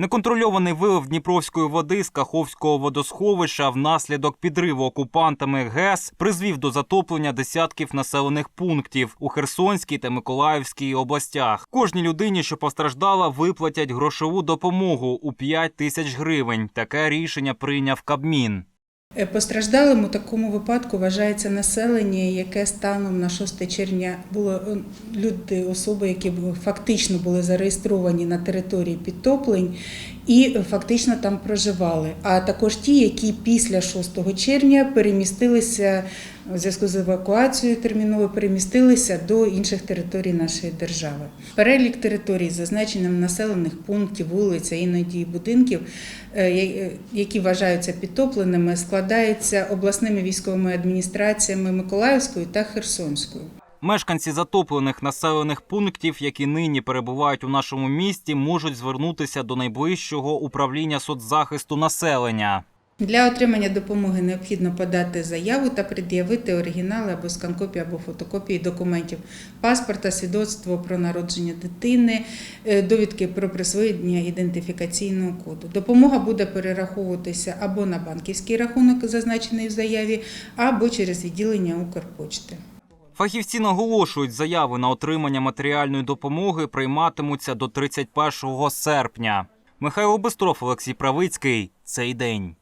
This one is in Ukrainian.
Неконтрольований вилив дніпровської води з Каховського водосховища внаслідок підриву окупантами ГЕС призвів до затоплення десятків населених пунктів у Херсонській та Миколаївській областях. Кожній людині, що постраждала, виплатять грошову допомогу у 5 тисяч гривень. Таке рішення прийняв Кабмін. Е, Постраждалим у такому випадку вважається населення, яке станом на 6 червня було е, люди, особи, які фактично були зареєстровані на території підтоплень і е, фактично там проживали. А також ті, які після 6 червня перемістилися у зв'язку з евакуацією терміново перемістилися до інших територій нашої держави. Перелік територій зазначенням населених пунктів, вулиць, іноді будинків, е, які вважаються підтопленими, складається обласними військовими адміністраціями Миколаївської та Херсонської. Мешканці затоплених населених пунктів, які нині перебувають у нашому місті, можуть звернутися до найближчого управління соцзахисту населення. Для отримання допомоги необхідно подати заяву та пред'явити оригінали або сканкопії або фотокопії документів паспорта, свідоцтво про народження дитини, е, довідки про присвоєння ідентифікаційного коду. Допомога буде перераховуватися або на банківський рахунок, зазначений в заяві, або через відділення Укрпочти. Фахівці наголошують, заяви на отримання матеріальної допомоги прийматимуться до 31 серпня. Михайло Бистров, Олексій Правицький. Цей день.